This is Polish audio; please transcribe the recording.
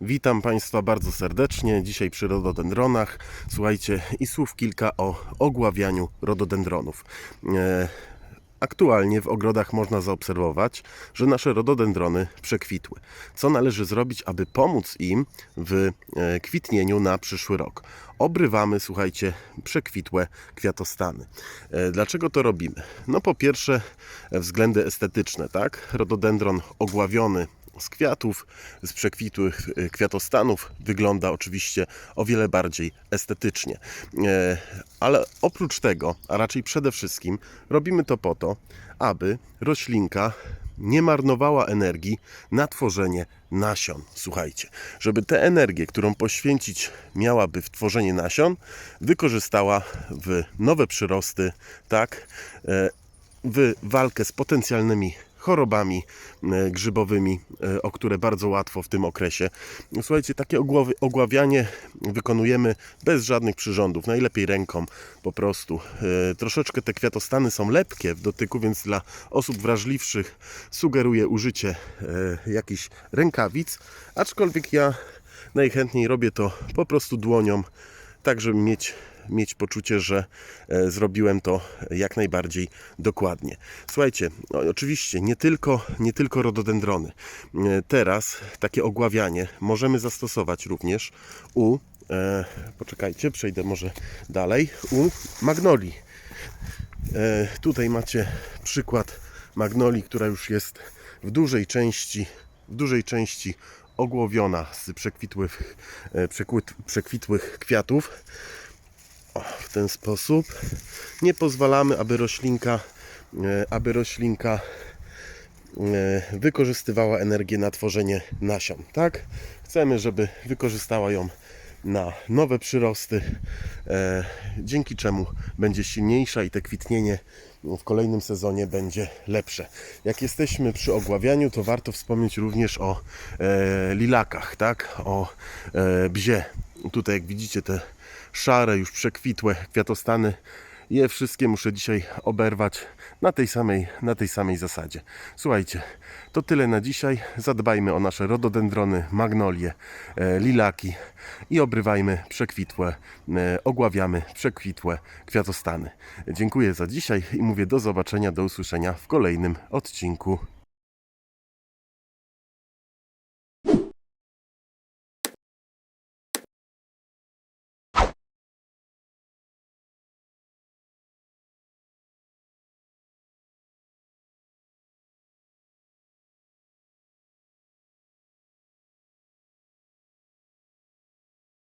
Witam Państwa bardzo serdecznie. Dzisiaj przy rododendronach. Słuchajcie, i słów kilka o ogławianiu rododendronów. E, Aktualnie w ogrodach można zaobserwować, że nasze rododendrony przekwitły. Co należy zrobić, aby pomóc im w e, kwitnieniu na przyszły rok? Obrywamy, słuchajcie, przekwitłe kwiatostany. E, Dlaczego to robimy? No po pierwsze względy estetyczne, tak? Rododendron ogławiony z kwiatów, z przekwitłych e, kwiatostanów wygląda oczywiście o wiele bardziej estetycznie. E, Ale oprócz tego, a raczej przede wszystkim, robimy to po to, aby roślinka nie marnowała energii na tworzenie nasion. Słuchajcie, żeby tę energię, którą poświęcić miałaby w tworzenie nasion, wykorzystała w nowe przyrosty, tak, e, w walkę z potencjalnymi chorobami e, grzybowymi, e, o które bardzo łatwo w tym okresie. Słuchajcie, takie ogławianie wykonujemy bez żadnych przyrządów, najlepiej ręką po prostu. E, Troszeczkę te kwiatostany są lepkie w dotyku, więc dla osób wrażliwszych sugeruję użycie jakichś rękawic, aczkolwiek ja najchętniej robię to po prostu dłonią, tak żeby mieć mieć poczucie, że e, zrobiłem to jak najbardziej dokładnie. Słuchajcie, no, oczywiście nie tylko, nie tylko rododendrony. E, Teraz takie ogławianie możemy zastosować również u, e, poczekajcie, przejdę może dalej, u magnolii. E, tutaj macie przykład magnolii, która już jest w dużej części, w dużej części ogłowiona z przekwitłych, e, przekwitłych kwiatów. O, w ten sposób nie pozwalamy, aby roślinka, e, aby roślinka e, wykorzystywała energię na tworzenie nasion, tak? Chcemy, żeby wykorzystała ją na nowe przyrosty, e, dzięki czemu będzie silniejsza i te kwitnienie w kolejnym sezonie będzie lepsze. Jak jesteśmy przy ogławianiu, to warto wspomnieć również o lilakach, tak? O bzie. Tutaj jak widzicie te szare, już przekwitłe kwiatostany je wszystkie muszę dzisiaj oberwać na tej samej, na tej samej zasadzie. Słuchajcie, to tyle na dzisiaj. Zadbajmy o nasze rododendrony, magnolie, e, lilaki i obrywajmy przekwitłe, e, ogławiamy przekwitłe kwiatostany. Dziękuję za dzisiaj i mówię do zobaczenia, do usłyszenia w kolejnym odcinku.